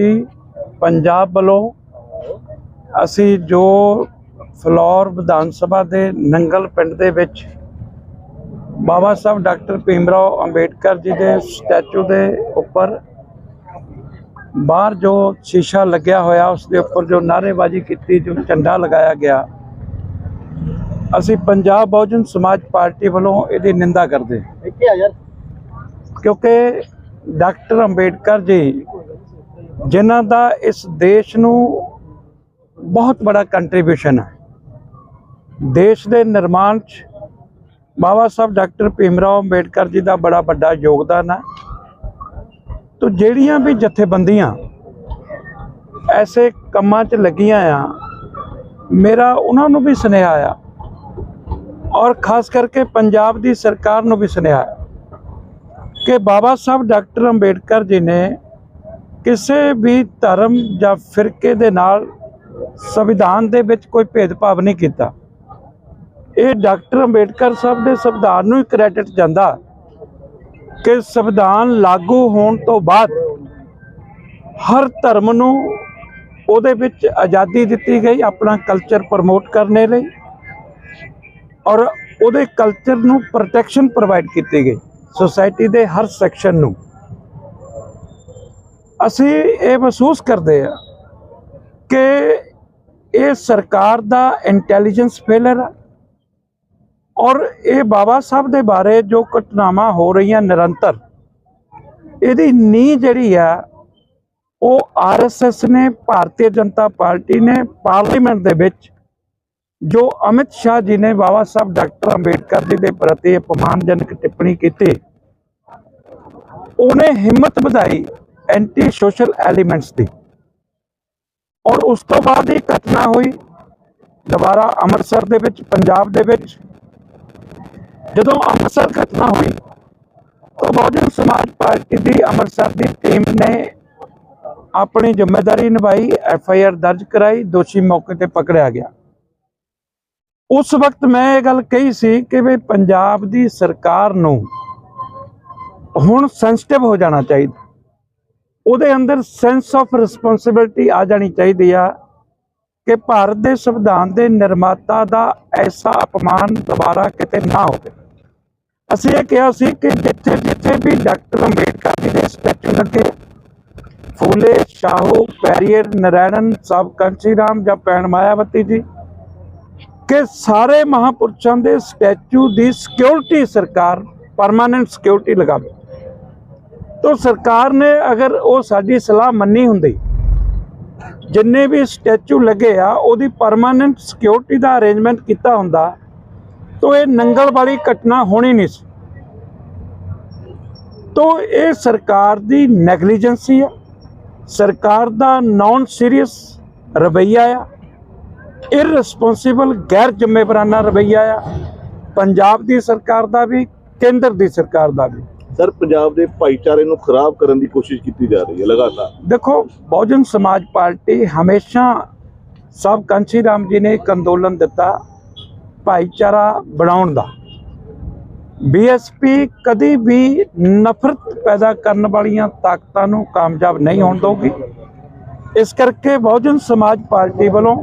Party Punjab ਵੱਲੋਂ ਅਸੀਂ ਜੋ ਫਲੋਰ ਵਿਧਾਨ ਸਭਾ ਦੇ ਨੰਗਲ ਪਿੰਡ ਦੇ ਵਿੱਚ ਬਾਬਾ ਸਾਹਿਬ ਡਾਕਟਰ ਭੀਮਰਾਓ ਅੰਬੇਡਕਰ ਜੀ ਦੇ ਸਟੈਚੂ ਦੇ ਉੱਪਰ ਬਾਹਰ ਜੋ ਸ਼ੀਸ਼ਾ ਲੱਗਿਆ ਹੋਇਆ ਉਸ ਦੇ ਉੱਪਰ ਜੋ ਨਾਅਰੇਬਾਜ਼ੀ ਕੀਤੀ ਜੋ ਝੰਡਾ ਲਗਾਇਆ ਗਿਆ ਅਸੀਂ ਪੰਜਾਬ ਬਹੁਜਨ ਸਮਾਜ ਪਾਰਟੀ ਵੱਲੋਂ ਇਹਦੀ ਨਿੰਦਾ ਕਰਦੇ ਕਿਉਂਕਿ ਡਾਕਟਰ ਅੰਬੇਡਕਰ ਜੀ ਜਿਨ੍ਹਾਂ ਦਾ ਇਸ ਦੇਸ਼ ਨੂੰ ਬਹੁਤ ਬੜਾ ਕੰਟਰੀਬਿਊਸ਼ਨ ਹੈ। ਦੇਸ਼ ਦੇ ਨਿਰਮਾਣ 'ਚ ਬਾਬਾ ਸਾਹਿਬ ਡਾਕਟਰ ਭੀਮਰਾਓ ਅੰਬੇਡਕਰ ਜੀ ਦਾ ਬੜਾ ਵੱਡਾ ਯੋਗਦਾਨ ਹੈ। ਤੋ ਜਿਹੜੀਆਂ ਵੀ ਜਥੇਬੰਦੀਆਂ ਐਸੇ ਕੰਮਾਂ 'ਚ ਲੱਗੀਆਂ ਆ, ਮੇਰਾ ਉਹਨਾਂ ਨੂੰ ਵੀ ਸੁਨੇਹਾ ਆ ਔਰ ਖਾਸ ਕਰਕੇ ਪੰਜਾਬ ਦੀ ਸਰਕਾਰ ਨੂੰ ਵੀ ਸੁਨੇਹਾ ਕਿ ਬਾਬਾ ਸਾਹਿਬ ਡਾਕਟਰ ਅੰਬੇਡਕਰ ਜੀ ਨੇ ਕਿਸੇ ਵੀ ਧਰਮ ਜਾਂ ਫਿਰਕੇ ਦੇ ਨਾਲ ਸੰਵਿਧਾਨ ਦੇ ਵਿੱਚ ਕੋਈ ਭੇਦਭਾਵ ਨਹੀਂ ਕੀਤਾ। ਇਹ ਡਾਕਟਰ ਅੰਬੇਡਕਰ ਸਾਹਿਬ ਦੇ ਸੰਵਿਧਾਨ ਨੂੰ ਹੀ ਕ੍ਰੈਡਿਟ ਜਾਂਦਾ ਕਿ ਸੰਵਿਧਾਨ ਲਾਗੂ ਹੋਣ ਤੋਂ ਬਾਅਦ ਹਰ ਧਰਮ ਨੂੰ ਉਹਦੇ ਵਿੱਚ ਆਜ਼ਾਦੀ ਦਿੱਤੀ ਗਈ, ਆਪਣਾ ਕਲਚਰ ਪ੍ਰਮੋਟ ਕਰਨੇ ਲਈ ਔਰ ਉਹਦੇ ਕਲਚਰ ਨੂੰ ਪ੍ਰੋਟੈਕਸ਼ਨ ਪ੍ਰੋਵਾਈਡ ਕੀਤੀ ਗਈ। ਸੋਸਾਇਟੀ ਦੇ ਹਰ ਸੈਕਸ਼ਨ ਨੂੰ। ਅਸੀਂ ਇਹ ਮਹਿਸੂਸ ਕਰਦੇ ਆ ਕਿ ਇਹ ਸਰਕਾਰ ਦਾ ਇੰਟੈਲੀਜੈਂਸ ਫੇਲਰ ਹੈ ਔਰ ਇਹ ਬਾਬਾ ਸਾਹਿਬ ਦੇ ਬਾਰੇ ਜੋ ਘਟਨਾਵਾਂ ਹੋ ਰਹੀਆਂ ਨਿਰੰਤਰ, ਇਹਦੀ ਨੀਂਹ ਜਿਹੜੀ ਆ, ਉਹ ਆਰਐਸਐਸ ਨੇ, ਭਾਰਤੀ ਜਨਤਾ ਪਾਰਟੀ ਨੇ, ਪਾਰਲੀਮੈਂਟ ਦੇ ਵਿੱਚ ਜੋ ਅਮਿਤ ਸ਼ਾਹ ਜੀ ਨੇ ਬਾਬਾ ਸਾਹਿਬ ਡਾਕਟਰ ਅੰਬੇਡਕਰ ਜੀ ਦੇ ਪ੍ਰਤੀ ਅਪਮਾਨਜਨਕ ਟਿੱਪਣੀ ਕੀਤੀ, ਉਹਨੇ ਹਿੰਮਤ ਵਧਾਈ ਐਂਟੀ ਸੋਸ਼ਲ ਐਲੀਮੈਂਟਸ ਦੀ। ਔਰ ਉਸ ਤੋਂ ਬਾਅਦ ਇਹ ਘਟਨਾ ਹੋਈ ਦੁਬਾਰਾ ਅੰਮ੍ਰਿਤਸਰ ਦੇ ਵਿੱਚ, ਪੰਜਾਬ ਦੇ ਵਿੱਚ। ਜਦੋਂ ਅੰਮ੍ਰਿਤਸਰ ਘਟਨਾ ਹੋਈ, ਤਾਂ ਬਹੁਜਨ ਸਮਾਜ ਪਾਰਟੀ ਦੀ ਅੰਮ੍ਰਿਤਸਰ ਦੀ ਟੀਮ ਨੇ ਆਪਣੀ ਜ਼ਿੰਮੇਵਾਰੀ ਨਿਭਾਈ, ਐਫ ਆਈ ਆਰ ਦਰਜ ਕਰਾਈ, ਦੋਸ਼ੀ ਮੌਕੇ ਤੇ ਪਕੜਿਆ ਗਿਆ। ਉਸ ਵਕਤ ਮੈਂ ਇਹ ਗੱਲ ਕਹੀ ਸੀ ਕਿ ਵੀ ਪੰਜਾਬ ਦੀ ਸਰਕਾਰ ਨੂੰ ਹੁਣ ਸੈਂਸਿਟਿਵ ਹੋ ਜਾਣਾ ਚਾਹੀਦਾ। ਉਹਦੇ ਅੰਦਰ ਸੈਂਸ ਆਫ ਰਿਸਪੌਂਸਿਬਿਲਟੀ ਆ ਜਾਣੀ ਚਾਹੀਦੀ ਆ ਕਿ ਭਾਰਤ ਦੇ ਸੰਵਿਧਾਨ ਦੇ ਨਿਰਮਾਤਾ ਦਾ ਐਸਾ ਅਪਮਾਨ ਦੁਬਾਰਾ ਕਿਤੇ ਨਾ ਹੋਵੇ। ਅਸੀਂ ਇਹ ਕਿਹਾ ਸੀ ਕਿ ਜਿੱਥੇ ਜਿੱਥੇ ਵੀ ਡਾਕਟਰ ਅੰਬੇਡਕਰ ਜੀ ਦੇ ਸਟੈਚੂ ਲੱਗੇ, ਫੂਲੇ, ਸ਼ਾਹੂ ਪੈਰੀਅਰ ਨਰੈਣਨ ਸਭ ਕੰਚੀ ਰਾਮ ਜਾਂ ਪੈਣ ਮਾਇਆਵਤੀ ਜੀ, ਕਿ ਸਾਰੇ ਮਹਾਪੁਰਸ਼ਾਂ ਦੇ ਸਟੈਚੂ ਦੀ ਸਿਕਿਉਰਿਟੀ ਸਰਕਾਰ ਪਰਮਾਨੈਂਟ ਸਿਕਿਉਰਿਟੀ ਲਗਾਵੇ। ਤਾਂ ਸਰਕਾਰ ਨੇ ਅਗਰ ਉਹ ਸਾਡੀ ਸਲਾਹ ਮੰਨੀ ਹੁੰਦੀ, ਜਿੰਨੇ ਵੀ ਸਟੈਚੂ ਲੱਗੇ ਆ, ਉਹਦੀ ਪਰਮਾਨੈਂਟ ਸਿਕਿਉਰਿਟੀ ਦਾ ਅਰੇਂਜਮੈਂਟ ਕੀਤਾ ਹੁੰਦਾ, ਤਾਂ ਇਹ ਨੰਗਲ ਵਾਲੀ ਘਟਨਾ ਹੋਣੀ ਨਹੀਂ ਸੀ। ਤਾਂ ਇਹ ਸਰਕਾਰ ਦੀ ਨੈਗਲੀਜੈਂਸੀ ਆ, ਸਰਕਾਰ ਦਾ ਨਾਨ ਸੀਰੀਅਸ ਰਵੱਈਆ ਆ ਇਰਰਿਸਪੌਂਸਿਬਲ ਗੈਰ ਜ਼ਿੰਮੇਵਾਰਾਨਾ ਰਵੱਈਆ ਆ, ਪੰਜਾਬ ਦੀ ਸਰਕਾਰ ਦਾ ਵੀ, ਕੇਂਦਰ ਦੀ ਸਰਕਾਰ ਦਾ ਵੀ। ਸਰ, ਪੰਜਾਬ ਦੇ ਭਾਈਚਾਰੇ ਨੂੰ ਖਰਾਬ ਕਰਨ ਦੀ ਕੋਸ਼ਿਸ਼ ਕੀਤੀ ਜਾ ਰਹੀ ਹੈ, ਲਗਾਤਾਰ। ਦੇਖੋ, ਬਹੁਜਨ ਸਮਾਜ ਪਾਰਟੀ ਹਮੇਸ਼ਾ ਸਭ ਕੰਚੀ ਰਾਮ ਜੀ ਨੇ ਇੱਕ ਅੰਦੋਲਨ ਦਿੱਤਾ ਭਾਈਚਾਰਾ ਬਣਾਉਣ ਦਾ। ਬੀਐਸਪੀ ਕਦੀ ਵੀ ਨਫ਼ਰਤ ਪੈਦਾ ਕਰਨ ਵਾਲੀਆਂ ਤਾਕਤਾਂ ਨੂੰ ਕਾਮਯਾਬ ਨਹੀਂ ਹੋਣ ਦਊਗੀ। ਇਸ ਕਰਕੇ ਬਹੁਜਨ ਸਮਾਜ ਪਾਰਟੀ ਵੱਲੋਂ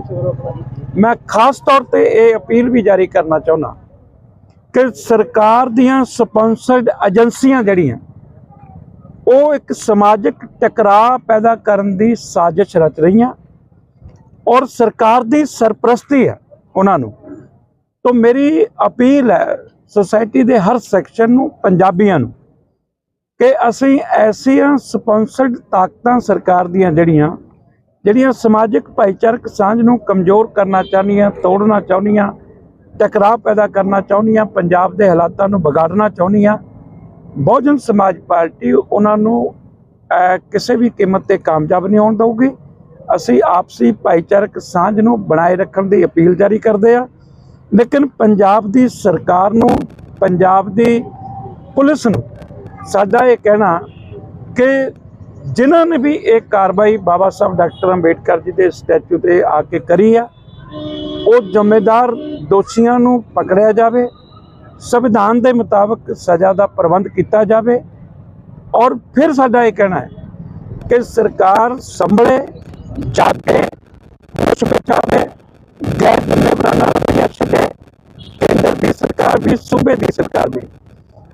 ਮੈਂ ਖਾਸ ਤੌਰ ਤੇ ਇਹ ਅਪੀਲ ਵੀ ਜਾਰੀ ਕਰਨਾ ਚਾਹੁੰਦਾ। ਕਿ ਸਰਕਾਰ ਦੀਆਂ ਸਪਾਂਸਰਡ ਏਜੰਸੀਆਂ ਜਿਹੜੀਆਂ, ਉਹ ਇੱਕ ਸਮਾਜਿਕ ਟਕਰਾਅ ਪੈਦਾ ਕਰਨ ਦੀ ਸਾਜ਼ਿਸ਼ ਰਚ ਰਹੀਆਂ ਔਰ ਸਰਕਾਰ ਦੀ ਸਰਪ੍ਰਸਤੀ ਹੈ ਉਹਨਾਂ ਨੂੰ। ਤੋਂ ਮੇਰੀ ਅਪੀਲ ਹੈ ਸੋਸਾਇਟੀ ਦੇ ਹਰ ਸੈਕਸ਼ਨ ਨੂੰ, ਪੰਜਾਬੀਆਂ ਨੂੰ, ਕਿ ਅਸੀਂ ਐਸੀਆਂ ਸਪਾਂਸਰਡ ਤਾਕਤਾਂ ਸਰਕਾਰ ਦੀਆਂ ਜਿਹੜੀਆਂ ਜਿਹੜੀਆਂ ਸਮਾਜਿਕ ਭਾਈਚਾਰਕ ਸਾਂਝ ਨੂੰ ਕਮਜ਼ੋਰ ਕਰਨਾ ਚਾਹੁੰਦੀਆਂ, ਤੋੜਨਾ ਚਾਹੁੰਦੀਆਂ ਟਕਰਾਅ ਪੈਦਾ ਕਰਨਾ ਚਾਹੁੰਦੀ ਚਾਹੁੰਦੀਆਂ ਪੰਜਾਬ ਦੇ ਹਾਲਾਤਾਂ ਨੂੰ ਵਿਗਾੜਨਾ ਚਾਹੁੰਦੀ ਚਾਹੁੰਦੀਆਂ ਬਹੁਜਨ ਸਮਾਜ ਪਾਰਟੀ ਉਹਨਾਂ ਨੂੰ ਕਿਸੇ ਵੀ ਕੀਮਤ ਤੇ ਕਾਮਯਾਬ ਨਹੀਂ ਹੋਣ ਦਊਗੀ। ਅਸੀਂ ਆਪਸੀ ਭਾਈਚਾਰਕ ਸਾਂਝ ਨੂੰ ਬਣਾਏ ਰੱਖਣ ਦੀ ਅਪੀਲ ਜਾਰੀ ਕਰਦੇ ਆ ਲੇਕਿਨ ਪੰਜਾਬ ਦੀ ਸਰਕਾਰ ਨੂੰ, ਪੰਜਾਬ ਦੀ ਪੁਲਿਸ ਨੂੰ ਸਾਡਾ ਇਹ ਕਹਿਣਾ ਕਿ ਜਿਨ੍ਹਾਂ ਨੇ ਵੀ ਇਹ ਕਾਰਵਾਈ ਬਾਬਾ ਸਾਹਿਬ ਡਾਕਟਰ ਅੰਬੇਡਕਰ ਜੀ ਦੇ ਸਟੈਚੂ ਤੇ ਆ ਕੇ ਕਰੀ ਆ, ਉਹ ਜ਼ਿੰਮੇਦਾਰ ਦੋਸ਼ੀਆਂ ਨੂੰ ਪਕੜਿਆ ਜਾਵੇ, ਸੰਵਿਧਾਨ ਦੇ ਮੁਤਾਬਕ ਸਜ਼ਾ ਦਾ ਪ੍ਰਬੰਧ ਕੀਤਾ ਜਾਵੇ ਔਰ ਫਿਰ ਸਾਡਾ ਇਹ ਕਹਿਣਾ ਹੈ ਕਿ ਸਰਕਾਰ ਸੰਭਲੇ, ਜਾਗੇ ਹੋਸ਼ ਵਿੱਚ ਗੈਰ ਜ਼ਿੰਮੇਵਾਰਾਨਾ ਰਵੱਈਆ ਛੱਡੇ, ਕੇਂਦਰ ਦੀ ਸਰਕਾਰ ਵੀ, ਸੂਬੇ ਦੀ ਸਰਕਾਰ ਵੀ।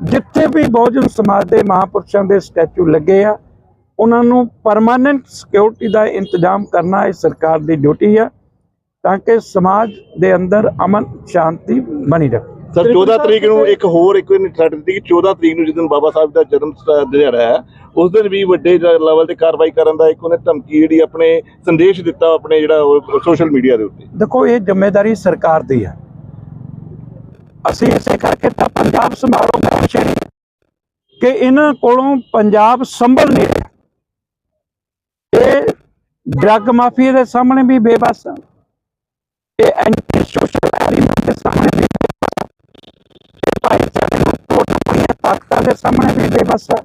ਜਿੱਥੇ ਵੀ ਬਹੁਜਨ ਸਮਾਜ ਦੇ ਮਹਾਪੁਰਸ਼ਾਂ ਦੇ ਸਟੈਚੂ ਲੱਗੇ ਆ, ਉਹਨਾਂ ਨੂੰ ਪਰਮਾਨੈਂਟ ਸਿਕਿਉਰਿਟੀ ਦਾ ਇੰਤਜ਼ਾਮ ਕਰਨਾ ਇਹ ਸਰਕਾਰ ਦੀ ਡਿਊਟੀ ਆ। ਤਾਂ ਕਿ ਸਮਾਜ ਦੇ ਅੰਦਰ ਅਮਨ ਸ਼ਾਂਤੀ ਬਣੀ ਰਹੇ। ਸਰ 14 ਤਰੀਕ ਨੂੰ ਇੱਕ ਹੋਰ ਇੱਕ ਨੇ ਥ੍ਰੈਟ ਦਿੱਤੀ ਕਿ 14 ਤਰੀਕ ਨੂੰ ਜਿਸ ਬਾਬਾ ਸਾਹਿਬ ਦਾ ਜਨਮ ਦਿਹਾੜਾ ਹੈ ਉਸ ਦਿਨ ਵੀ ਵੱਡੇ ਲੈਵਲ ਤੇ ਕਾਰਵਾਈ ਕਰਨ ਦਾ ਇੱਕ ਉਹਨੇ ਧਮਕੀ ਜਿਹੜੀ ਆਪਣੇ ਸੰਦੇਸ਼ ਦਿੱਤਾ ਆਪਣੇ ਜਿਹੜਾ ਸੋਸ਼ਲ ਮੀਡੀਆ ਦੇ ਉੱਤੇ। ਦੇਖੋ ਇਹ ਜ਼ਿੰਮੇਵਾਰੀ ਸਰਕਾਰ ਦੀ ਹੈ। ਅਸੀਂ ਇਸੇ ਕਰਕੇ ਤਾਂ ਪੰਜਾਬ ਸੰਭਾਲੋ ਮੈਂ ਸ਼ਹਿਰੀ ਕਿ ਇਹਨਾਂ ਕੋਲੋਂ ਪੰਜਾਬ ਸੰਭਲ ਨਹੀਂ ਰਿਹਾ। ਇਹ ਡਰੱਗ ਮਾਫੀਆ ਦੇ ਸਾਹਮਣੇ ਵੀ ਬੇਬਸ ਆ। ਇਹ ਐਂਟੀ ਸੋਸ਼ਲ ਐਲੀਮੈਂਟ ਦੇ ਸਾਹਮਣੇ ਵੀ ਭਾਈਚਾਰੇ ਨੂੰ ਤੋੜਨ ਵਾਲੀਆਂ ਤਾਕਤਾਂ ਦੇ ਸਾਹਮਣੇ ਵੀ ਬੇਬਸ ਆ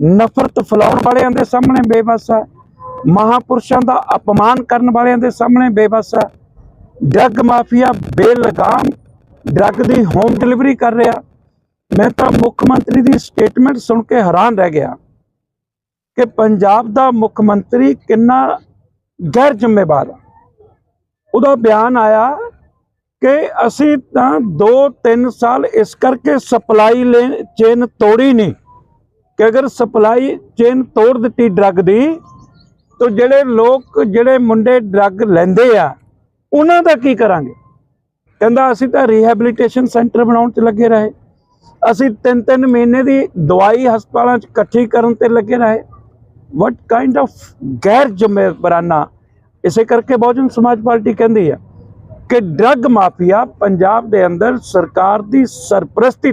ਨਫ਼ਰਤ ਫੈਲਾਉਣ ਵਾਲਿਆਂ ਦੇ ਸਾਹਮਣੇ ਬੇਬਸ ਆ ਮਹਾਪੁਰਸ਼ਾਂ ਦਾ ਅਪਮਾਨ ਕਰਨ ਵਾਲਿਆਂ ਦੇ ਸਾਹਮਣੇ ਬੇਬਸ ਆ ਡਰੱਗ ਮਾਫੀਆ ਬੇਲਗਾਮ ਡਰੱਗ ਦੀ ਹੋਮ ਡਿਲੀਵਰੀ ਕਰ ਰਿਹਾ। ਮੈਂ ਤਾਂ ਮੁੱਖ ਮੰਤਰੀ ਦੀ ਸਟੇਟਮੈਂਟ ਸੁਣ ਕੇ ਹੈਰਾਨ ਰਹਿ ਗਿਆ ਕਿ ਪੰਜਾਬ ਦਾ ਮੁੱਖ ਮੰਤਰੀ ਕਿੰਨਾ ਗੈਰ ਜ਼ਿੰਮੇਵਾਰ ਆ ਉਹਦਾ ਬਿਆਨ ਆਇਆ ਕਿ ਅਸੀਂ ਤਾਂ 2-3 ਸਾਲ ਇਸ ਕਰਕੇ ਸਪਲਾਈ ਚੇਨ ਤੋੜੀ ਨਹੀਂ ਕਿ ਅਗਰ ਸਪਲਾਈ ਚੇਨ ਤੋੜ ਦਿੱਤੀ ਡਰੱਗ ਦੀ, ਤਾਂ ਜਿਹੜੇ ਲੋਕ, ਜਿਹੜੇ ਮੁੰਡੇ ਡਰੱਗ ਲੈਂਦੇ ਆ, ਉਹਨਾਂ ਦਾ ਕੀ ਕਰਾਂਗੇ? ਕਹਿੰਦਾ ਅਸੀਂ ਤਾਂ ਰੀਹੈਬਿਲਿਟੇਸ਼ਨ ਸੈਂਟਰ ਬਣਾਉਣ 'ਚ ਲੱਗੇ ਰਹੇ। ਅਸੀਂ ਤਿੰਨ ਤਿੰਨ ਮਹੀਨੇ ਦੀ ਦਵਾਈ ਹਸਪਤਾਲਾਂ 'ਚ ਇਕੱਠੀ ਕਰਨ ਤੇ ਲੱਗੇ ਰਹੇ। ਵਟ ਕਾਈਂਡ ਆਫ ਗੈਰ ਜ਼ਿੰਮੇਵਾਰਾਨਾ ਇਸੇ ਕਰਕੇ ਬਹੁਜਨ ਸਮਾਜ ਪਾਰਟੀ ਕਹਿੰਦੀ ਹੈ ਕਿ ਡਰੱਗ ਮਾਫੀਆ ਪੰਜਾਬ ਦੇ ਅੰਦਰ ਸਰਕਾਰ ਦੀ ਸਰਪ੍ਰਸਤੀ,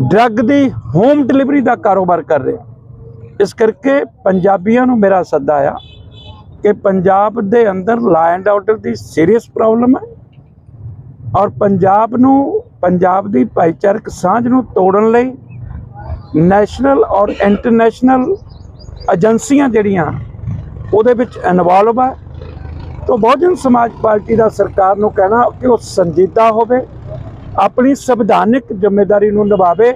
ਡਰੱਗ ਦੀ ਹੋਮ ਡਿਲੀਵਰੀ ਦਾ ਕਾਰੋਬਾਰ ਕਰ ਰਿਹਾ। ਇਸ ਕਰਕੇ ਪੰਜਾਬੀਆਂ ਨੂੰ ਮੇਰਾ ਸੱਦਾ ਆ ਕਿ ਪੰਜਾਬ ਦੇ ਅੰਦਰ ਲਾ ਐਂਡ ਆਰਡਰ ਦੀ ਸੀਰੀਅਸ ਪ੍ਰੋਬਲਮ ਹੈ ਔਰ ਪੰਜਾਬ ਨੂੰ, ਪੰਜਾਬ ਦੀ ਭਾਈਚਾਰਕ ਸਾਂਝ ਨੂੰ ਤੋੜਨ ਲਈ ਨੈਸ਼ਨਲ ਔਰ ਇੰਟਰਨੈਸ਼ਨਲ ਏਜੰਸੀਆਂ ਜਿਹੜੀਆਂ ਉਹਦੇ ਵਿੱਚ ਇਨਵੋਲਵ ਹੈ ਤਾਂ ਬਹੁਜਨ ਸਮਾਜ ਪਾਰਟੀ ਦਾ ਸਰਕਾਰ ਨੂੰ ਕਹਿਣਾ ਕਿ ਉਹ ਸੰਜੀਦਾ ਹੋਵੇ ਆਪਣੀ ਸੰਵਿਧਾਨਿਕ ਜ਼ਿੰਮੇਵਾਰੀ ਨੂੰ ਨਿਭਾਵੇ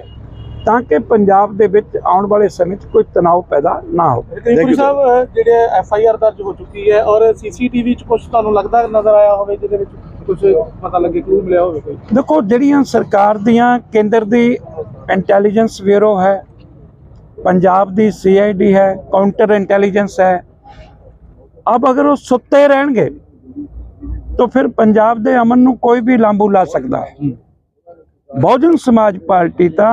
ਤਾਂ ਕਿ ਪੰਜਾਬ ਦੇ ਵਿੱਚ ਆਉਣ ਵਾਲੇ ਸਮੇਂ 'ਚ ਕੋਈ ਤਣਾਅ ਪੈਦਾ ਨਾ ਹੋਵੇ। ਕ੍ਰਿਪੂਰੀ ਸਾਹਿਬ ਜਿਹੜੇ ਐਫ ਆਈ ਆਰ ਦਰਜ ਹੋ ਚੁੱਕੀ ਹੈ ਔਰ ਸੀਸੀਟੀਵੀ 'ਚ ਕੁਝ ਤੁਹਾਨੂੰ ਲੱਗਦਾ ਨਜ਼ਰ ਆਇਆ ਹੋਵੇ ਜਿਹਦੇ ਵਿੱਚ ਕੁਝ ਪਤਾ ਲੱਗੇ ਕਲੂ ਮਿਲਿਆ ਹੋਵੇ ਕੋਈ? ਦੇਖੋ ਜਿਹੜੀਆਂ ਸਰਕਾਰ ਦੀਆਂ ਕੇਂਦਰ ਦੀ ਇੰਟੈਲੀਜੈਂਸ ਬਿਊਰੋ ਹੈ ਪੰਜਾਬ ਦੀ ਸੀਆਈਡੀ ਹੈ ਕਾਊਂਟਰ ਇੰਟੈਲੀਜੈਂਸ ਹੈ ਅਬ ਅਗਰ ਉਹ ਸੁੱਤੇ ਰਹਿਣਗੇ ਤਾਂ ਫਿਰ ਪੰਜਾਬ ਦੇ ਅਮਨ ਨੂੰ ਕੋਈ ਵੀ ਲਾਂਬੂ ਲਾ ਸਕਦਾ ਹੈ ਬਹੁਜਨ ਸਮਾਜ ਪਾਰਟੀ ਤਾਂ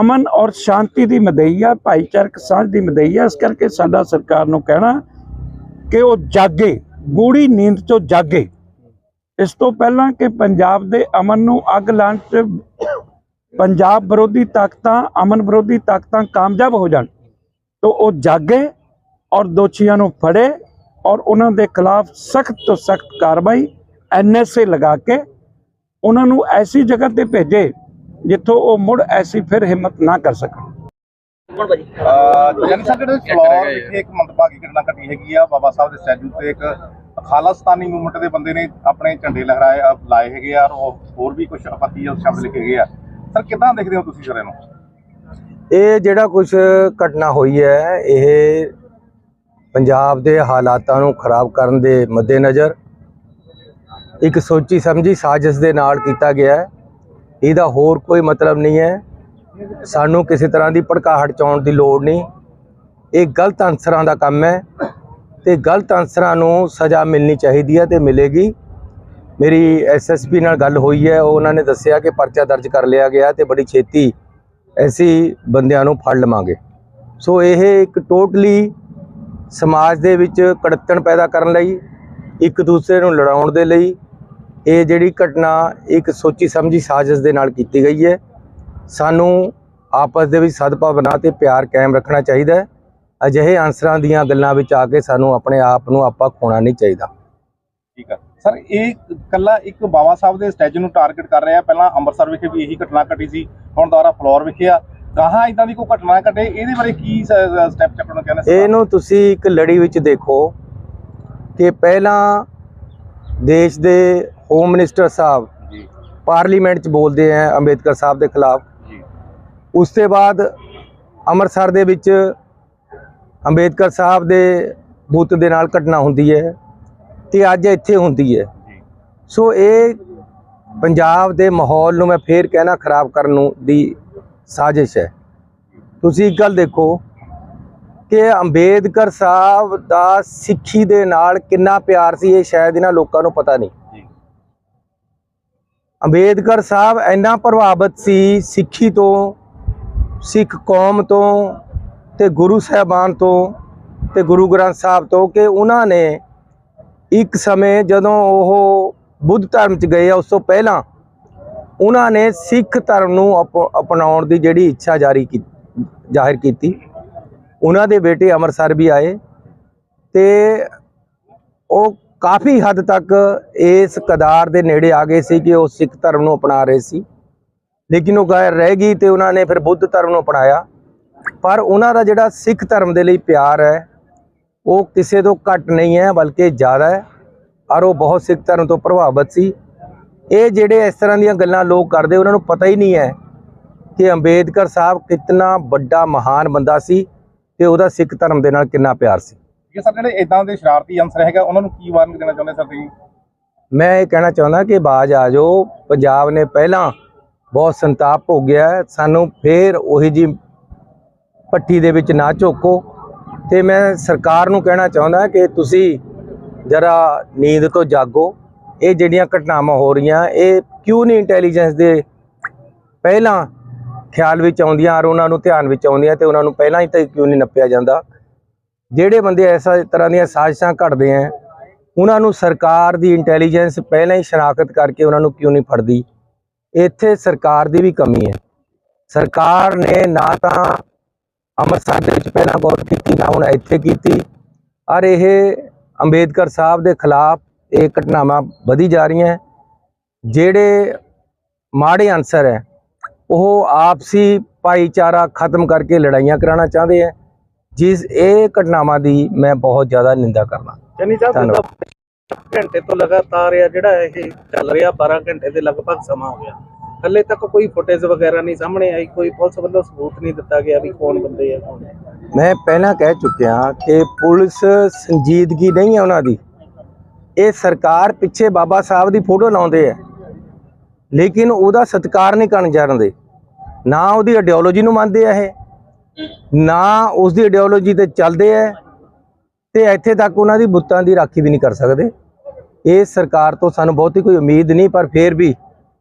ਅਮਨ ਔਰ ਸ਼ਾਂਤੀ ਦੀ ਮਦਈਆ ਭਾਈਚਾਰਕ ਸਾਂਝ ਦੀ ਮਦਈਆ ਇਸ ਕਰਕੇ ਸਾਡਾ ਸਰਕਾਰ ਨੂੰ ਕਹਿਣਾ ਕਿ ਉਹ ਜਾਗੇ ਗੂੜੀ ਨੀਂਦ ਚੋਂ ਜਾਗੇ ਇਸ ਤੋਂ ਪਹਿਲਾਂ ਕਿ ਪੰਜਾਬ ਦੇ ਅਮਨ ਨੂੰ ਅੱਗ ਲਾਉਣ 'ਚ ਪੰਜਾਬ ਵਿਰੋਧੀ ਤਾਕਤਾਂ ਅਮਨ ਵਿਰੋਧੀ ਤਾਕਤਾਂ ਕਾਮਯਾਬ ਹੋ ਜਾਣ ਤਾਂ ਉਹ ਜਾਗੇ ਔਰ ਦੋਸ਼ੀਆਂ ਨੂੰ ਫੜੇ ਔਰ ਉਹਨਾਂ ਦੇ ਖਿਲਾਫ ਸਖਤ ਤੋਂ ਸਖਤ ਕਾਰਵਾਈ ਐਨਐਸਏ ਲਗਾ ਕੇ ਉਹਨਾਂ ਨੂੰ ਐਸੀ ਜਗ੍ਹਾ ਤੇ ਭੇਜੇ ਜਿੱਥੋਂ ਉਹ ਮੁੜ ਐਸੀ ਫਿਰ ਹਿੰਮਤ ਨਾ ਕਰ ਸਕਣ। ਜਨਸਾ ਜਿਹੜੇ ਫਲੋਰ ਵਿਖੇ ਇੱਕ ਮੰਦਭਾਗੀ ਘਟਨਾ ਘਟੀ ਹੈਗੀ ਆ। ਬਾਬਾ ਸਾਹਿਬ ਦੇ ਸਟੈਚੂ ਤੇ ਇੱਕ ਖਾਲਸਤਾਨੀ ਮੂਵਮੈਂਟ ਦੇ ਬੰਦੇ ਨੇ ਆਪਣੇ ਝੰਡੇ ਲਹਿਰਾਏ ਲਾਏ ਹੈਗੇ ਆ ਔਰ ਹੋਰ ਵੀ ਕੁਝ ਆਪੱਤੀ ਸ਼ਬਦ ਲਿਖੇ ਗਏ ਆ। ਸਰ ਕਿਦਾਂ ਦੇਖਦੇ ਹੋ ਤੁਸੀਂ ਸਰ ਇਹਨੂੰ ਇਹ ਜਿਹੜਾ ਕੁਝ ਘਟਨਾ ਹੋਈ ਹੈ ਇਹ ਪੰਜਾਬ ਦੇ ਹਾਲਾਤਾਂ ਨੂੰ ਖਰਾਬ ਕਰਨ ਦੇ ਮੱਦੇਨਜ਼ਰ ਇੱਕ ਸੋਚੀ ਸਮਝੀ ਸਾਜ਼ਿਸ਼ ਦੇ ਨਾਲ ਕੀਤਾ ਗਿਆ ਹੈ। ਇਹਦਾ ਹੋਰ ਕੋਈ ਮਤਲਬ ਨਹੀਂ ਹੈ। ਸਾਨੂੰ ਕਿਸੇ ਤਰ੍ਹਾਂ ਦੀ ਭੜਕਾਹਟ ਚਾਉਣ ਦੀ ਲੋੜ ਨਹੀਂ। ਇਹ ਗਲਤ ਅਨਸਰਾਂ ਦਾ ਕੰਮ ਹੈ ਤੇ ਗਲਤ ਅਨਸਰਾਂ ਨੂੰ ਸਜ਼ਾ ਮਿਲਣੀ ਚਾਹੀਦੀ ਹੈ ਤੇ ਮਿਲੇਗੀ। ਮੇਰੀ ਐਸਐਸਪੀ ਨਾਲ ਗੱਲ ਹੋਈ ਹੈ। ਉਹਨਾਂ ਨੇ ਦੱਸਿਆ ਕਿ ਪਰਚਾ ਦਰਜ ਕਰ ਲਿਆ ਗਿਆ ਤੇ ਬੜੀ ਛੇਤੀ ਐਸੀ ਬੰਦਿਆਂ ਨੂੰ ਫੜ ਲਵਾਂਗੇ। ਸੋ ਇਹ ਇੱਕ ਟੋਟਲੀ ਸਮਾਜ ਦੇ ਵਿੱਚ ਕੜੱਤਣ ਪੈਦਾ ਕਰਨ ਲਈ, ਇੱਕ ਦੂਸਰੇ ਨੂੰ ਲੜਾਉਣ ਦੇ ਲਈ, ਇਹ ਜਿਹੜੀ ਘਟਨਾ ਇੱਕ ਸੋਚੀ ਸਮਝੀ ਸਾਜ਼ਿਸ਼ ਦੇ ਨਾਲ ਕੀਤੀ ਗਈ ਹੈ। ਸਾਨੂੰ ਆਪਸ ਦੇ ਵਿੱਚ ਸਦਭਾਵਨਾ ਤੇ ਪਿਆਰ ਕਾਇਮ ਰੱਖਣਾ ਚਾਹੀਦਾ ਹੈ। ਅਜਿਹੇ ਅਨਸਰਾਂ ਦੀਆਂ ਗੱਲਾਂ ਵਿੱਚ ਆ ਕੇ ਸਾਨੂੰ ਆਪਣੇ ਆਪ ਨੂੰ ਆਪਾਂ ਖੋਣਾ ਨਹੀਂ ਚਾਹੀਦਾ। ਠੀਕ ਆ। ਸਰ, ਇਹ ਕੱਲਾ ਇੱਕ ਬਾਬਾ ਸਾਹਿਬ ਦੇ ਸਟੈਚੂ ਨੂੰ ਟਾਰਗੇਟ ਕਰ ਰਿਹਾ। ਪਹਿਲਾਂ ਅੰਮ੍ਰਿਤਸਰ ਵਿਖੇ ਵੀ ਇਹੀ ਘਟਨਾ ਘਟੀ ਸੀ। ਹੁਣ ਦੁਆਰਾ ਫਲੋਰ ਵਿਖੇ ਆ। ਗਾਹਾਂ ਇਦਾਂ ਦੀ ਕੋਈ ਘਟਨਾ ਘਟੇ ਇਹਦੇ ਬਾਰੇ ਕੀ ਸਟੈਪ ਚੱਕਣ ਕਹਿੰਦੇ ਸਰਕਾਰ? ਇਹਨੂੰ ਤੁਸੀਂ ਇੱਕ ਲੜੀ ਵਿੱਚ ਦੇਖੋ ਕਿ ਪਹਿਲਾਂ ਦੇਸ਼ ਦੇ home minister Sahib ji. Parliament 'ਚ ਬੋਲਦੇ ਆ ਅੰਬੇਦਕਰ ਸਾਹਿਬ ਦੇ ਖਿਲਾਫ। ਜੀ। ਉਸ ਤੋਂ ਬਾਅਦ ਅੰਮ੍ਰਿਤਸਰ ਦੇ ਵਿੱਚ ਅੰਬੇਦਕਰ ਸਾਹਿਬ ਦੇ ਬੁੱਤ ਦੇ ਨਾਲ ਘਟਨਾ ਹੁੰਦੀ ਹੈ ਤੇ ਅੱਜ ਇੱਥੇ ਹੁੰਦੀ ਹੈ। ਸੋ ਇਹ ਪੰਜਾਬ ਦੇ ਮਾਹੌਲ ਨੂੰ ਮੈਂ ਫੇਰ ਕਹਿਣਾ ਖਰਾਬ ਕਰਨ ਨੂੰ ਦੀ ਸਾਜ਼ਿਸ਼ ਹੈ। ਤੁਸੀਂ ਇੱਕ ਗੱਲ ਦੇਖੋ ਕਿ ਅੰਬੇਦਕਰ ਸਾਹਿਬ ਦਾ ਸਿੱਖੀ ਦੇ ਨਾਲ ਕਿੰਨਾ ਪਿਆਰ ਸੀ ਇਹ ਸ਼ਾਇਦ ਇਹਨਾਂ ਲੋਕਾਂ ਨੂੰ ਪਤਾ ਨਹੀਂ। ਅੰਬੇਦਕਰ ਸਾਹਿਬ ਇੰਨਾ ਪ੍ਰਭਾਵਿਤ ਸੀ ਸਿੱਖੀ ਤੋਂ ਸਿੱਖ ਕੌਮ ਤੋਂ ਤੇ ਗੁਰੂ ਸਾਹਿਬਾਨ ਤੋਂ ਤੇ ਗੁਰੂ ਗ੍ਰੰਥ ਸਾਹਿਬ ਤੋਂ ਕਿ ਉਹਨਾਂ ਨੇ ਇੱਕ ਸਮੇਂ ਜਦੋਂ ਉਹ ਬੁੱਧ ਧਰਮ ਚ ਗਏ ਆ ਉਸ ਤੋਂ ਪਹਿਲਾਂ ਉਹਨਾਂ ਨੇ ਸਿੱਖ ਧਰਮ ਨੂੰ ਅਪ- ਅਪਣਾਉਣ ਦੀ ਜਿਹੜੀ ਇੱਛਾ ਜਾਰੀ ਕੀ ਜ਼ਾਹਿਰ ਕੀਤੀ। ਉਹਨਾਂ ਦੇ ਬੇਟੇ ਅੰਮ੍ਰਿਤਸਰ ਵੀ ਆਏ ਤੇ ਉਹ ਕਾਫੀ ਹੱਦ ਤੱਕ ਇਸ ਕਦਾਰ ਦੇ ਨੇੜੇ ਆ ਗਏ ਸੀ ਕਿ ਉਹ ਸਿੱਖ ਧਰਮ ਨੂੰ ਅਪਣਾ ਰਹੇ ਸੀ। ਲੇਕਿਨ ਉਹ ਗਾਇਰ ਰਹਿ ਗਈ ਤੇ ਉਹਨਾਂ ਨੇ ਫਿਰ ਬੁੱਧ ਧਰਮ ਨੂੰ ਅਪਣਾਇਆ। ਪਰ ਉਹਨਾਂ ਦਾ ਜਿਹੜਾ ਸਿੱਖ ਧਰਮ ਦੇ ਲਈ ਪਿਆਰ ਹੈ, ਉਹ ਕਿਸੇ ਤੋਂ ਘੱਟ ਨਹੀਂ ਹੈ, ਬਲਕਿ ਜ਼ਿਆਦਾ ਹੈ। ਔਰ ਉਹ ਬਹੁਤ ਸਿੱਖ ਧਰਮ ਤੋਂ ਪ੍ਰਭਾਵਿਤ ਸੀ। ਇਹ ਜਿਹੜੇ ਇਸ ਤਰ੍ਹਾਂ ਦੀਆਂ ਗੱਲਾਂ ਲੋਕ ਕਰਦੇ ਉਹਨਾਂ ਨੂੰ ਪਤਾ ਹੀ ਨਹੀਂ ਹੈ ਕਿ ਅੰਬੇਦਕਰ ਸਾਹਿਬ ਕਿੰਨਾ ਵੱਡਾ ਮਹਾਨ ਬੰਦਾ ਸੀ ਤੇ ਉਹਦਾ ਸਿੱਖ ਧਰਮ ਦੇ ਨਾਲ ਕਿੰਨਾ ਪਿਆਰ ਸੀ ਇਹ ਸਰ ਜਿਹੜੇ ਇਦਾਂ ਦੇ ਸ਼ਰਾਰਤੀ ਅੰਸਰ ਹੈਗਾ ਉਹਨਾਂ ਨੂੰ ਕੀ ਵਾਰਨਿੰਗ ਦੇਣਾ ਚਾਹੁੰਦੇ ਸਰ ਤੁਸੀਂ ਮੈਂ ਇਹ ਕਹਿਣਾ ਚਾਹੁੰਦਾ ਕਿ ਬਾਜ ਆ ਜਾਓ ਪੰਜਾਬ ਨੇ ਪਹਿਲਾਂ ਬਹੁਤ ਸੰਤਾਪ ਹੈ। ਸਾਨੂੰ ਫੇਰ ਉਹੀ ਜੀ ਪੱਟੀ ਦੇ ਵਿੱਚ ਨਾ ਝੋਕੋ ਤੇ ਮੈਂ ਸਰਕਾਰ ਨੂੰ ਕਹਿਣਾ ਚਾਹੁੰਦਾ ਕਿ ਤੁਸੀਂ ਜਰਾ ਨੀਂਦ ਤੋਂ ਜਾਗੋ ਇਹ ਜਿਹੜੀਆਂ ਘਟਨਾਵਾਂ ਹੋ ਰਹੀਆਂ, ਇਹ ਕਿਉਂ ਨਹੀਂ ਇੰਟੈਲੀਜੈਂਸ ਦੇ ਪਹਿਲਾਂ ਖਿਆਲ ਵਿੱਚ ਆਉਂਦੀਆਂ ਔਰ ਉਹਨਾਂ ਨੂੰ ਧਿਆਨ ਵਿੱਚ ਆਉਂਦੀਆਂ ਤੇ ਉਹਨਾਂ ਨੂੰ ਪਹਿਲਾਂ ਹੀ ਤਾਂ ਕਿਉਂ ਨਹੀਂ ਨੱਪਿਆ ਜਾਂਦਾ? ਜਿਹੜੇ ਬੰਦੇ ਐਸਾ ਤਰ੍ਹਾਂ ਦੀਆਂ ਸਾਜ਼ਿਸ਼ਾਂ ਘੜਦੇ ਆ ਉਹਨਾਂ ਨੂੰ ਸਰਕਾਰ ਦੀ ਇੰਟੈਲੀਜੈਂਸ ਪਹਿਲਾਂ ਹੀ ਸ਼ਨਾਖਤ ਕਰਕੇ ਉਹਨਾਂ ਨੂੰ ਕਿਉਂ ਨਹੀਂ ਫੜਦੀ? ਇੱਥੇ ਸਰਕਾਰ ਦੀ ਵੀ ਕਮੀ ਹੈ ਸਰਕਾਰ ਨੇ ਨਾ ਤਾਂ ਅੰਮ੍ਰਿਤਸਰ ਦੇ ਵਿੱਚ ਪਹਿਲਾਂ ਗੌਰ ਕੀਤੀ, ਨਾ ਹੁਣ ਇੱਥੇ ਕੀਤੀ। ਔਰ ਇਹ ਅੰਬੇਦਕਰ ਸਾਹਿਬ ਦੇ ਖਿਲਾਫ ਇਹ ਘਟਨਾਵਾਂ ਵਧੀ ਜਾ ਰਹੀਆਂ। ਜਿਹੜੇ ਮਾੜੇ ਅਨਸਰ ਹੈ ਉਹ ਆਪਸੀ ਭਾਈਚਾਰਾ ਖਤਮ ਕਰਕੇ ਲੜਾਈਆਂ ਕਰਾਉਣਾ ਚਾਹੁੰਦੇ ਹੈ। ਜਿਸ ਇਹ ਘਟਨਾਵਾਂ ਦੀ ਮੈਂ ਬਹੁਤ ਜ਼ਿਆਦਾ ਨਿੰਦਾ ਕਰਨਾ ਚੰਨੀ ਸਾਹਿਬ ਘੰਟੇ ਤੋਂ ਲਗਾਤਾਰ ਆ ਜਿਹੜਾ ਇਹ ਚੱਲ ਰਿਹਾ 12 ਘੰਟੇ ਦੇ ਲਗਭਗ ਸਮਾਂ ਹੋ ਗਿਆ। ਹੱਲੇ ਤੱਕ ਕੋਈ ਫੁਟੇਜ ਵਗੈਰਾ ਨਹੀਂ ਸਾਹਮਣੇ ਆਈ ਕੋਈ ਪੁਲਿਸ ਵੱਲੋਂ ਸਬੂਤ ਨਹੀਂ ਦਿੱਤਾ ਗਿਆ ਵੀ ਕੌਣ ਬੰਦੇ ਆ ਕੌਣ। ਮੈਂ ਪਹਿਲਾਂ ਕਹਿ ਚੁੱਕਿਆ ਕਿ ਪੁਲਿਸ ਸੰਜੀਦਗੀ ਨਹੀਂ ਹੈ ਉਹਨਾਂ ਦੀ। ਇਹ ਸਰਕਾਰ ਪਿੱਛੇ ਬਾਬਾ ਸਾਹਿਬ ਦੀ ਫੋਟੋ ਲਾਉਂਦੇ ਆ। ਲੇਕਿਨ ਉਹਦਾ ਸਤਿਕਾਰ ਨਹੀਂ ਕਰਨ ਜਾਣਦੇ ਨਾ ਉਹਦੀ ਆਈਡੀਓਲੋਜੀ ਨੂੰ ਮੰਨਦੇ ਆ ਇਹ। ਨਾ ਉਸ ਦੀ ਆਈਡੀਓਲੋਜੀ ਤੇ ਚੱਲਦੇ ਆ। ਤੇ ਇੱਥੇ ਤੱਕ ਉਹਨਾਂ ਦੀ ਬੁੱਤਾਂ ਦੀ ਰਾਖੀ ਵੀ ਨਹੀਂ ਕਰ ਸਕਦੇ। ਇਹ ਸਰਕਾਰ ਤੋਂ ਸਾਨੂੰ ਬਹੁਤੀ ਕੋਈ ਉਮੀਦ ਨਹੀਂ, ਪਰ ਫਿਰ ਵੀ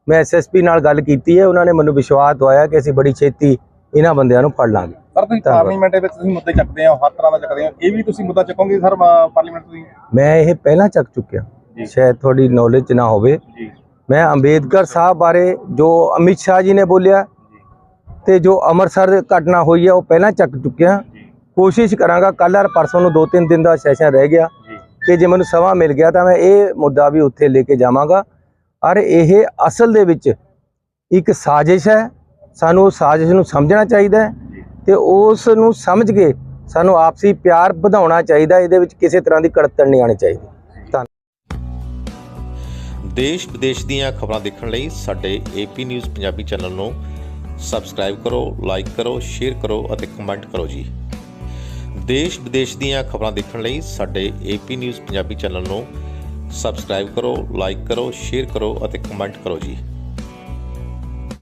ਮੈਂ ਐਸਐਸਪੀ ਨਾਲ ਗੱਲ ਕੀਤੀ ਹੈ। ਉਹਨਾਂ ਨੇ ਮੈਨੂੰ ਵਿਸ਼ਵਾਸ ਦਵਾਇਆ ਕਿ ਅਸੀਂ ਬੜੀ ਛੇਤੀ ਇਹਨਾਂ ਬੰਦਿਆਂ ਨੂੰ ਫੜ ਲਾਂਗੇ। ਸਰ ਤੁਸੀਂ। ਪਾਰਲੀਮੈਂਟ ਦੇ ਵਿੱਚ ਤੁਸੀਂ ਮੁੱਦੇ ਚੱਕਦੇ ਹੋ ਹਰ ਤਰ੍ਹਾਂ ਦਾ ਚੱਕਦੇ ਹੋ। ਇਹ ਵੀ ਤੁਸੀਂ ਮੁੱਦਾ ਚੱਕੋਗੇ ਸਰ ਪਾਰਲੀਮੈਂਟ ਤੁਸੀਂ? ਮੈਂ ਇਹ ਪਹਿਲਾਂ ਚੱਕ ਚੁੱਕਿਆ। ਸ਼ਾਇਦ ਤੁਹਾਡੀ ਨੌਲੇਜ 'ਚ ਨਾ ਹੋਵੇ। ਮੈਂ ਅੰਬੇਦਕਰ ਸਾਹਿਬ ਬਾਰੇ ਜੋ ਅਮਿਤ ਸ਼ਾਹ ਜੀ ਨੇ ਬੋਲਿਆ ਤੇ ਜੋ ਅੰਮ੍ਰਿਤਸਰ ਦੇ ਘਟਨਾ ਹੋਈ ਹੈ ਉਹ ਪਹਿਲਾਂ ਚੱਕ ਚੁੱਕਿਆ। ਕੋਸ਼ਿਸ਼ ਕਰਾਂਗਾ ਕੱਲ੍ਹ ਔਰ ਪਰਸੋਂ ਨੂੰ ਦੋ ਤਿੰਨ ਦਿਨ ਦਾ ਸੈਸ਼ਨ ਰਹਿ ਗਿਆ ਕਿ ਜੇ ਮੈਨੂੰ ਸਮਾਂ ਮਿਲ ਗਿਆ ਤਾਂ ਮੈਂ ਇਹ ਮੁੱਦਾ ਵੀ ਉੱਥੇ ਲੈ ਕੇ ਜਾਵਾਂਗਾ। ਔਰ ਇਹ ਅਸਲ ਦੇ ਵਿੱਚ ਇੱਕ ਸਾਜ਼ਿਸ਼ ਹੈ। ਸਾਨੂੰ ਸਾਜ਼ਿਸ਼ ਨੂੰ ਸਮਝਣਾ ਚਾਹੀਦਾ ਹੈ। ਤੇ ਉਸ ਨੂੰ ਸਮਝ ਕੇ ਸਾਨੂੰ ਆਪਸੀ ਪਿਆਰ ਵਧਾਉਣਾ ਚਾਹੀਦਾ, ਇਹਦੇ ਵਿੱਚ ਕਿਸੇ ਤਰ੍ਹਾਂ ਦੀ ਕੜਤਣ ਨਹੀਂ ਆਣੀ ਚਾਹੀਦੀ। ਦੇਸ਼ ਵਿਦੇਸ਼ ਦੀਆਂ ਖਬਰਾਂ ਦੇਖਣ ਲਈ ਸਾਡੇ ਏਪੀ ਨਿਊਜ਼ ਪੰਜਾਬੀ ਚੈਨਲ ਨੂੰ ਸਬਸਕ੍ਰਾਈਬ ਕਰੋ ਲਾਈਕ ਕਰੋ ਸ਼ੇਅਰ ਕਰੋ ਅਤੇ ਕਮੈਂਟ ਕਰੋ ਜੀ। ਦੇਸ਼ ਵਿਦੇਸ਼ ਦੀਆਂ ਖਬਰਾਂ ਦੇਖਣ ਲਈ ਸਾਡੇ ਏਪੀ ਨਿਊਜ਼ ਪੰਜਾਬੀ ਚੈਨਲ ਨੂੰ ਸਬਸਕ੍ਰਾਈਬ ਕਰੋ ਲਾਈਕ ਕਰੋ ਸ਼ੇਅਰ ਕਰੋ ਅਤੇ ਕਮੈਂਟ ਕਰੋ ਜੀ।